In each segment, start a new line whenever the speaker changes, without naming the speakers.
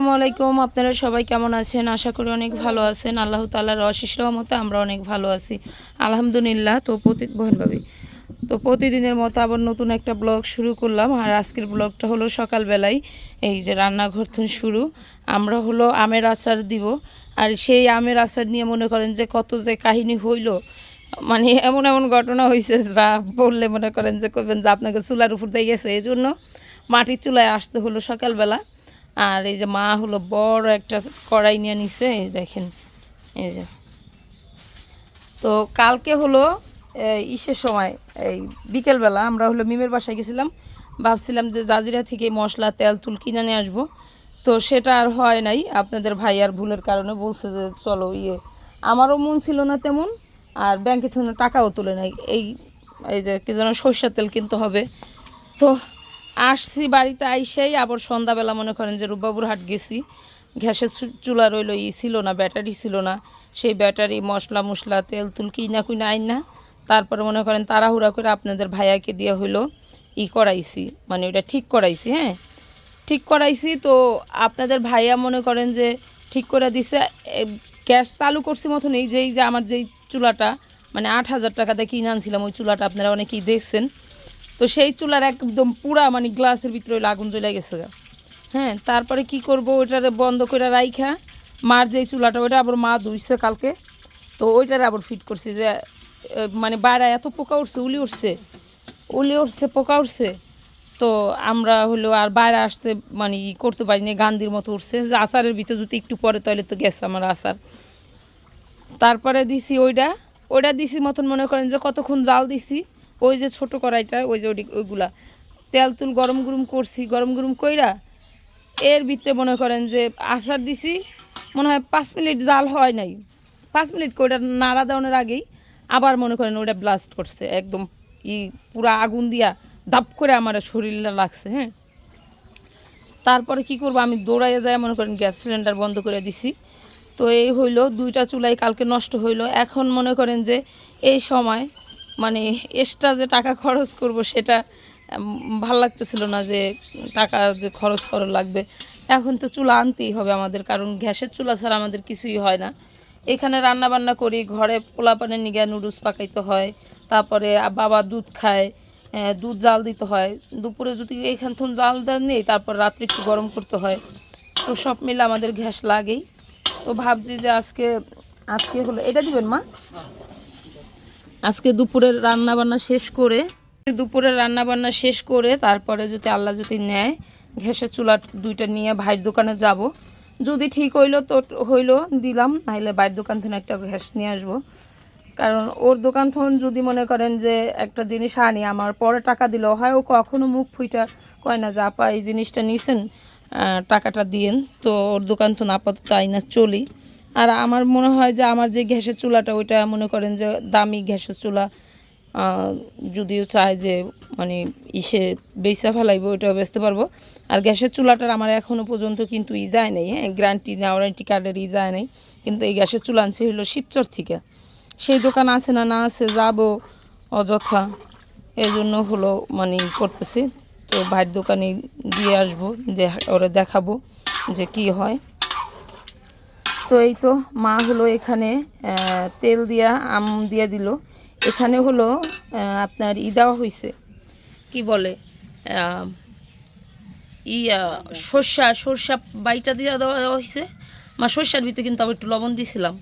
আসসালামু আলাইকুম আপনারা সবাই কেমন আছেন? আশা করি অনেক ভালো আছেন। আল্লাহ তাল্লাহর অশেষ রহমতে আমরা অনেক ভালো আছি। আলহামদুলিল্লাহ, তো প্রতি বহনভাবে তো প্রতিদিনের মতো আবার নতুন একটা ব্লগ শুরু করলাম। আর আজকের ব্লগটা হলো সকালবেলায় এই যে রান্নাঘর থেকে শুরু। আমরা হলো আমের আচার দিব। আর সেই আমের আচার নিয়ে মনে করেন যে কত যে কাহিনী হইল মানে এমন এমন ঘটনা হয়েছে যা বললে মনে করেন যে করবেন যে আপনাকে চুলার উপর দিয়ে গেছে। এই জন্য মাটির চুলায় আসতে হলো সকালবেলা। আর এই যে মা হলো বড় একটা কড়াই নিয়ে নিছে, এই দেখেন, এই যে। তো কালকে হলো ইসের সময়, এই বিকেলবেলা আমরা হলো মিমের বাসায় গেছিলাম। ভাবছিলাম যে জাজিরা থেকে মশলা, তেল, তুল কিনে নিয়ে আসব। তো সেটা আর হয় নাই। আপনাদের ভাই আর ভুলের কারণে বলছে যে চলো ইয়ে আমারও মন ছিল না তেমন, আর ব্যাংকে থেকে টাকাও তুলে নাই। এই এই যে কি যেন সর্ষের তেল কিনতে হবে। তো আসছি বাড়িতে আইসাই, আবার সন্ধ্যাবেলা মনে করেন যে রূপবাবুর হাট গেছি। গ্যাসের চুলা রইল, ই ছিল না, ব্যাটারি ছিল না। সেই ব্যাটারি, মশলা মশলা, তেল, তুল কিনা কুইনা আইন না। তারপরে মনে করেন তাড়াহুড়া করে আপনাদের ভাইয়াকে দিয়ে হইল, ই করাইছি। মানে ওটা ঠিক করাইছি হ্যাঁ? ঠিক করাইছি তো আপনাদের ভাইয়া মনে করেন যে ঠিক করে দিছে গ্যাস চালু করছি মতন এই যে এই যে আমার যেই চুলাটা মানে আট হাজার টাকাতে কিনে আনছিলাম, ওই চুলাটা আপনারা অনেকেই দেখছেন। তো সেই চুলার একদম পুরা মানে গ্লাসের ভিতরে ওই আগুন জ্বলে গেছে হ্যাঁ তারপরে কি করব, ওইটারে বন্ধ করে রাইখা, মার যেই চুলাটা, ওইটা আবার মা ধুইছে কালকে। তো ওইটারে আবার ফিট করছি যে মানে বাইরে এত পোকা উঠছে, উলি উঠছে উলি উঠছে, পোকা উঠছে। তো আমরা হলো আর বাইরে আসতে মানে ই করতে পারি পারিনি গান্ধীর মতো উঠছে। যে আচারের ভিতরে যদি একটু পরে, তাহলে তো গেছে আমার আচার। তারপরে দিছি ওইটা ওইটা দিছি মতন মনে করেন যে কতক্ষণ জাল দিছি ওই যে ছোট কড়াইটা, ওই যে ওইগুলা। তেল তুল গরম গরম করছি, গরম গরম কইরা এর ভিতরে মনে করেন যে আচার দিছি, মনে হয় পাঁচ মিনিট জাল হয় নাই। পাঁচ মিনিট ওইটা নাড়া দেওয়ানোর আগেই আবার মনে করেন ওইটা ব্লাস্ট করছে, একদম ই পুরা আগুন দিয়া দাপ করে আমার শরীরটা লাগছে হ্যাঁ। তারপরে কি করব, আমি দৌড়াইয়ে যায় মনে করেন গ্যাস সিলিন্ডার বন্ধ করে দিছি। তো এই হইল, দুইটা চুলাই কালকে নষ্ট হইল। এখন মনে করেন যে এই সময় মানে এক্সট্রা যে টাকা খরচ করব সেটা ভালো লাগতেছিল না যে টাকা যে খরচ করা লাগবে। এখন তো চুলা আনতেই হবে আমাদের, কারণ গ্যাসের চুলা ছাড়া আমাদের কিছুই হয় না। এখানে রান্না বান্না করি, ঘরে পোলা পানে নিয়ে নুডলস পাকাইতে হয়, তারপরে বাবা দুধ খায় দুধ জাল দিতে হয়। দুপুরে যদি এইখান থেকে জাল দেন নেই, তারপর রাত্রে একটু গরম করতে হয়। তো সব মিলে আমাদের গ্যাস লাগেই। তো ভাবছি যে আজকে আজকে হলো, এটা দিবেন মা? আজকে দুপুরের রান্না বান্না শেষ করে, দুপুরের রান্না বান্না শেষ করে তারপরে যদি আল্লাহ যদি নেয় গ্যাসের চুলা দুইটা নিয়ে ভাইয়ের দোকানে যাব। যদি ঠিক হইল তো হইল, দিলাম নাহলে বাইরের দোকান থেকে একটা গ্যাস নিয়ে আসব। কারণ ওর দোকান থেকে যদি মনে করেন যে একটা জিনিস আনি, আমার পরে টাকা দিল হয়, ও কখনো মুখ ফুইটা কয় না যে, আপা, এই জিনিসটা নিছেন টাকাটা দিয়েন। তো ওর দোকান থেকে আপাতত আইনা চলি। আর আমার মনে হয় যে আমার যে গ্যাসের চুলাটা, ওইটা মনে করেন যে দামি গ্যাসের চুলা যদিও চায় যে মানে ইসে বেচা ফেলাইবো, ওইটাও বেচতে পারব। আর গ্যাসের চুলাটার আমার এখনও পর্যন্ত কিন্তু ই যায় নাই হ্যাঁ? গ্যারান্টি না, ওয়ারেন্টি কার্ডের ই যায় নাই। কিন্তু এই গ্যাসের চুলা আনছি হলো শিবচর থেকে। সেই দোকান আছে না না আছে, যাব অযথা। এই জন্য হলো মানে করতেছি। তো ভাইয়ের দোকানে দিয়ে আসব, যে ওরা দেখাবো যে কি হয়। তো এই তো মা হলো এখানে তেল দিয়া আম দিয়া দিল। এখানে হলো আপনার ই দেওয়া হয়েছে কি বলে? আহ, ই আহ, সর্ষা সর্ষা বাইটা দিয়ে দেওয়া দেওয়া হয়েছে মা সর্ষার ভিতরে কিন্তু আমি একটু লবণ দিয়েছিলাম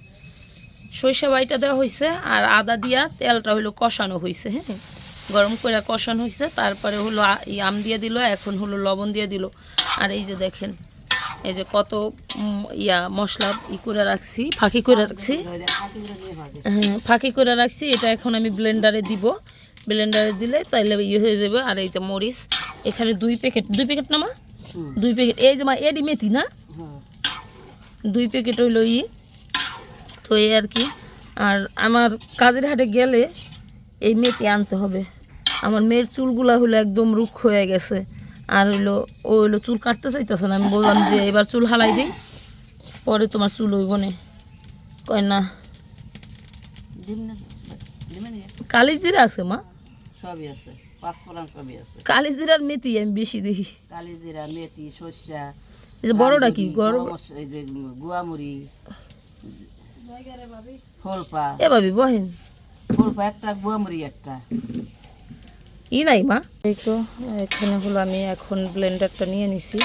সর্ষা বাইটা দেওয়া হয়েছে আর আদা দিয়া তেলটা হলো কষানো হয়েছে হ্যাঁ? গরম করে কষানো হয়েছে তারপরে হলো আম দিয়ে দিল এখন হলো লবণ দিয়ে দিল। আর এই যে দেখেন এই যে কত ইয়া মশলা ই করে রাখছি ফাঁকি করে রাখছি। হ্যাঁ ফাঁকি করে রাখছি এটা এখন আমি ব্লেন্ডারে দিব। ব্লেন্ডারে দিলে তাইলে ইয়ে হয়ে যাবে। আর এই যে মরিচ এখানে দুই প্যাকেট দুই প্যাকেট না মা? দুই প্যাকেট এই যে মা এডি মেথি না? দুই প্যাকেট হইল ই। তো এই আর কি। আর আমার কাজের হাটে গেলে এই মেথি আনতে হবে। আমার মেয়ের চুলগুলা হলো একদম রুক্ষ হয়ে গেছে। আর হইল ও হইল চুল কাটতে চাইতেছে না। আমি বললাম যে এবার চুল হালাই দিই পরে তোমার চুল হইব না। কয় না। কালি জিরা আছে মা?
সবই আছে পাঁচফোড়ন
কালি জিরার মেথি আমি বেশি দেখি।
কালি জিরা মেথি সর্ষা
এই যে বড়টা কি? গরম
এই যে গুয়ামুড়ি ফলপা
এ ভাবি বহেন।
ফলপা একটা গুয়ামুড়ি একটা।
ই নাই মা? এই তো এখানে হলো আমি এখন ব্লেন্ডারটা নিয়ে নিছি।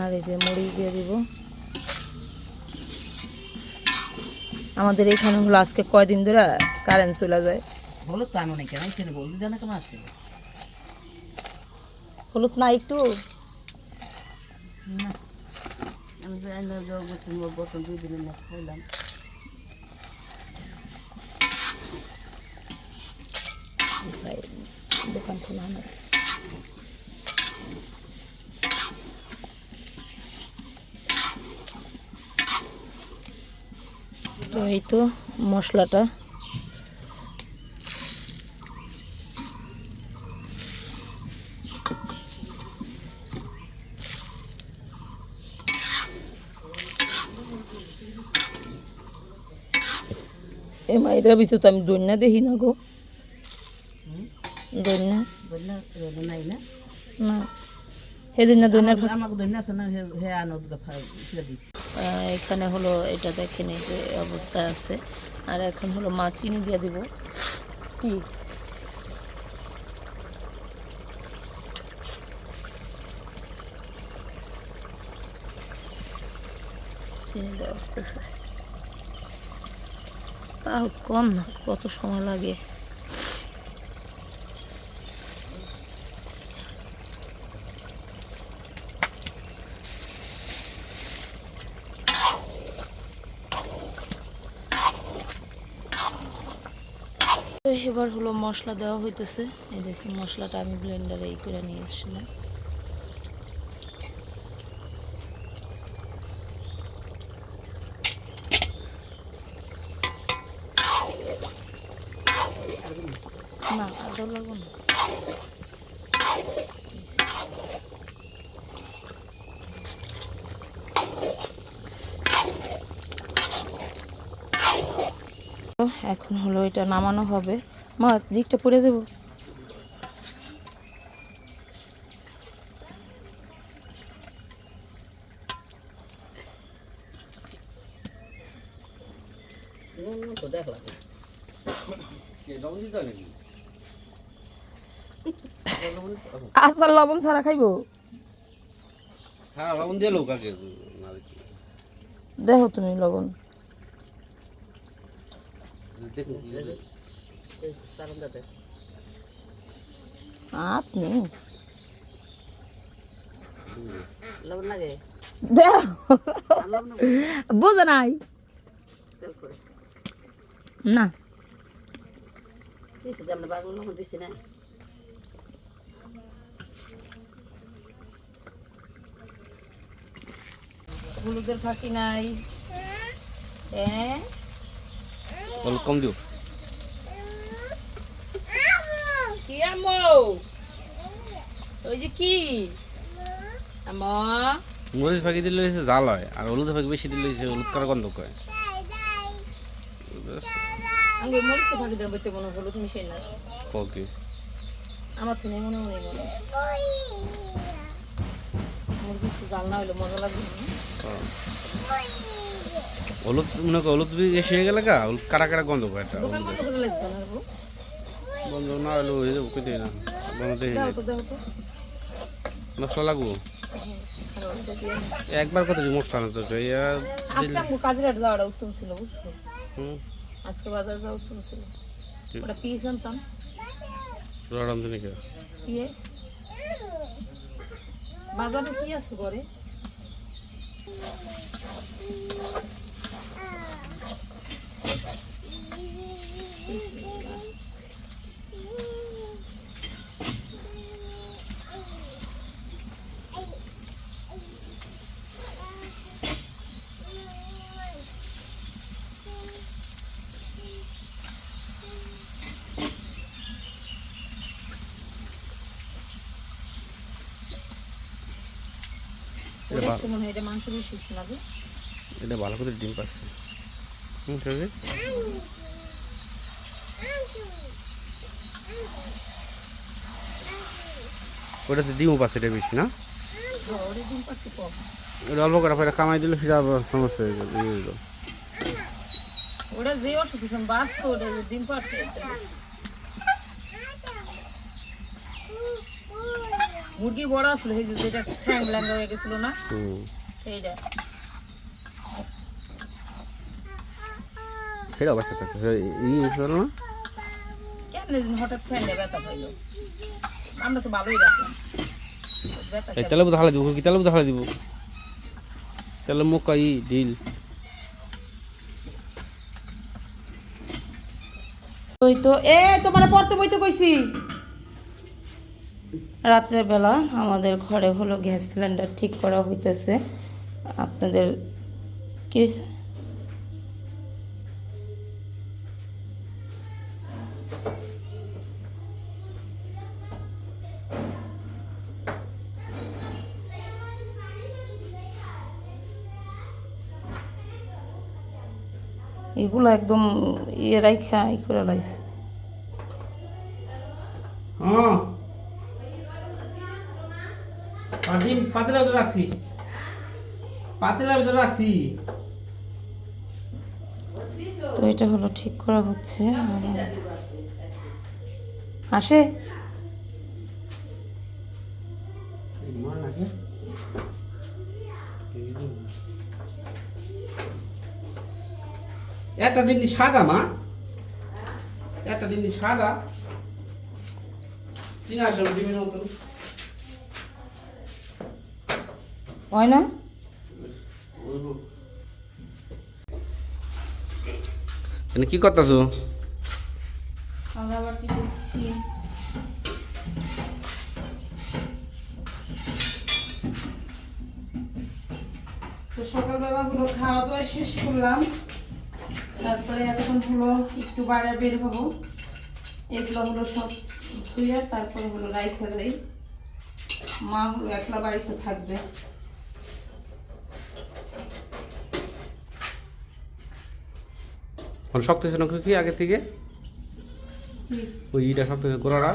আর এই যে মুড়ি দিয়ে দিব। আমাদের এখানে হলো আজকে কয়দিন ধরে কারেন্ট চলে যায়।
হলুদ তো আমি অনেক কেন? এখানে বলতে জানা কেমন আসে
হলুদ না একটু?
না। আমি বোতল দুই দিনের খাইলাম।
না তো এই তো মশলাটা। এ মাইরা ভিতরে তো আমি দৈন্যা দেখি না গো।
নাই না
না। সেদিন না দৈন্যার
আমাকে ধন্য আছে না হে-
এখানে হলো এটা দেখেন এই যে অবস্থা আছে। আর এখন হলো মা চিনি দিয়ে দিব। কি? চিনি দেওয়া তাও কম না কত সময় লাগে। এবার হলো মশলা দেওয়া হইতেছে। এই দেখুন মশলাটা আমি ব্লেন্ডারে এই করে নিয়ে এসেছিলাম। না এখন হলো এটা নামানো হবে। মা দিকটা পড়ে
নুন দেখলাম
আসার লবণ ছাড়া খাইবো?
লবণ দিয়ে লোক আগে
দেখো তুমি লবণ।
দেখুন
দেখ
আপনি
লবণ লাগে?
বোঝে নাই। না।
দিছি আমরা বাগুন লবণ দিছি না।
হলুদের ফাঁকি নাই। হ্যাঁ
কম দিও।
কি আমো ওই যে কি? আমা
মরিচ ফাঁকি দিলে হচ্ছে জাল হয় আর হলুদ ফাঁকি বেশি দিলে হচ্ছে হলুদ কার গন্ধ করে
আমি মরিচ ফাঁকি দেবো তো মনে হলুদ মিশাই না।
ওকে
আমার তো মনে মনে মনে। মনে মুরগি জাল না হলে মজা লাগবে না।
হলুদ মনে করো হলুদ বেশি হয়ে গেলে গা হলুদ কাটা কাটা গন্ধ করে
বন্ধ না
হলে হয়ে যাব কেটে না
তো
মশলা লাগবো। একবার কত মশলা না তো
আজকে আমগো কাজের হাট যাওয়াটা উত্তম ছিল বুঝছ? আজকে বাজার যাওয়া উত্তম ছিল। ওটা পিস আনতাম।
রড়াম দিনে কে
পিস বাজারে কি আছে ঘরে? মনে হয় এটা মাংস বেশি লাগে।
এটা ভালো করে ডিম পাচ্ছে হুম ঠিক ওটাতে ডিমও পাচ্ছে এটা বেশি না?
কম।
এটা অল্প করে কামাই দিলে সেটা সমস্যা হয়ে যাবে
ওটা যে অসুখ হয়েছে বাঁচতো ওটা ডিম পাচ্ছে মুরগি বড় আসলো সেই যে যেটা ঠ্যাং ল্যাঙ্গা হয়ে গেছিল না? সেইটা
সেটা অবস্থা থাকে ই ছিল না?
কেন হঠাৎ ঠ্যাংটা ব্যথা পাইলো। আমরা তো ভালোই রাখলাম
তেলে বোধ হালা দিব কি তেলে বোধ হালা দিব। তেলে ডিল।
তো এ তোমার পড়তে বইতে কইছি। রাত্রের বেলা আমাদের ঘরে হলো গ্যাস সিলিন্ডার ঠিক করা হইতেছে। আপনাদের কি? এগুলো একদম ইয়ে রাইখা ই করে লাইছে।
হ্যাঁ। ডিম পাতলা ভিতরে রাখছি। পাতলা ভিতরে রাখছি।
তো এটা হলো ঠিক করা হচ্ছে। আসে।
একটা দিন সাদা মা। একটা দিন সাদা। চিনা আসল ডিমের
হয় না?
কি করতেছো?
আমরা আবার কি করছি। তো সকালবেলা হলো খাওয়া দাওয়া শেষ করলাম। তারপরে এখন হলো একটু বাইরে বের হব। এগুলো হলো সব ধুয়ে তারপরে হলো রাইখা যাই মা হলো একলা বাড়িতে থাকবে।
মানে শক্ত ছিল কি আগে থেকে? ওই ইটা শক্ত ছিল গোড়াটা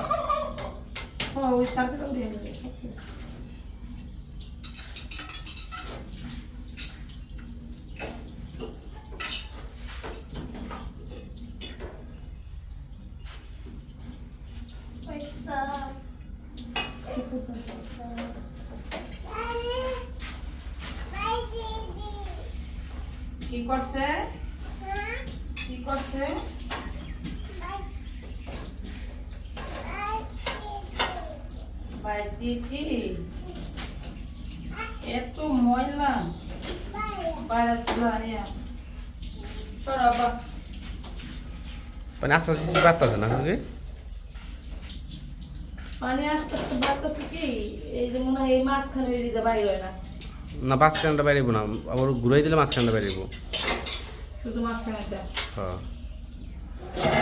ও, ওই তারপরে উড়ে যাবে কি করছে কি করছে দিদি এত ময়লা। বাইরে
মানে আস্তে আস্তে বাড়তেছে না আজকে
পানি আস্তে আস্তে বাড়তেছে কি? এই যে মনে হয় এই মাঝখানে এদিকে বাইরে হয় না।
না মাঝখানটা বাইরেবো না। আবার ঘুরাই দিলে মাঝখানটা বাইরেবো
শুধু মাঝখানেটা
হ্যাঁ।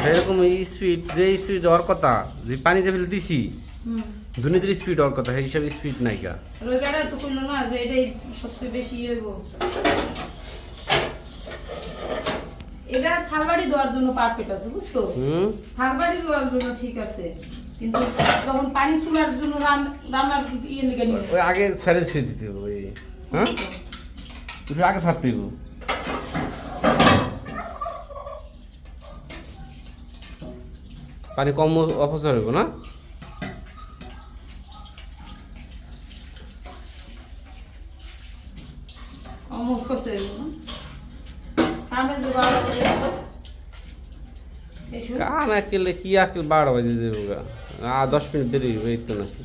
সেরকম এই স্পিড যে স্পিড যাওয়ার কথা যে পানি যে ফেলে দিছি দুর্নীতির স্পিড হওয়ার কথা সেই হিসাবে স্পিড নাইকা
ওই গাড়ি তো করল না যে এটাই সবচেয়ে বেশি ইয়ে এটা থালবাড়ি দেওয়ার জন্য পারফেক্ট আছে বুঝছ?
হুম।
থালবাড়ি দেওয়ার জন্য ঠিক আছে কিন্তু যখন পানি চুলার জন্য রান- রান্নার ইয়ে নিয়ে
ওই আগে ছেড়ে ছেড়ে দিতে হবে ওই হ্যাঁ? একটু আগে ছাড়তে হবে পানি কম অপচয় হইব না
অমুক করতে হইব না কামে যে বারো করে এসো।
কাম একেলে কি আকেল বারো বাজে দেবো গা আর দশ মিনিট দেরি হইবে এই তো নাকি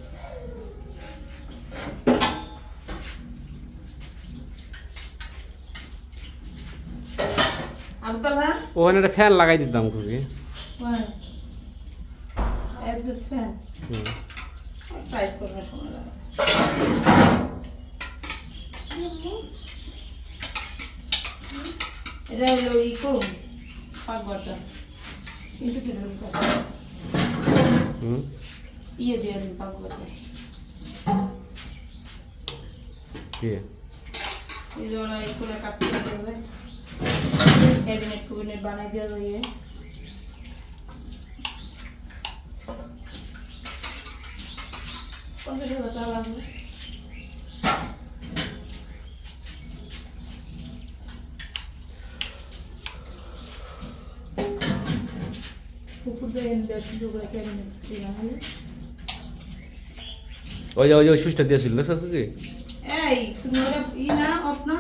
আবদুল ভাই
ওখানে একটা ফ্যান লাগাই দিতাম খুবই
One. Add this fan.
Hmm
Size করবে সময় লাগে। এটা হলো ই করুন পাকবারটা কিন্তু কি হলো এটা?
হুম
ইয়ে দিয়ে দিন পাকবারটা
কি
এই যে ওরা ই করে কাটতে দেবে ক্যাবিনেট কুবিনেট বানাই দেওয়া যায় পঞ্চাশ হাজার টাকা লাগবে কুকুর দেয় দেড় সুন্দর করে ক্যাবিনেট দিলাম
ওই যে ওই যে সুইচটা দিয়েছিল দেখছ কি?
এই তুমি ওটা ই না অফ না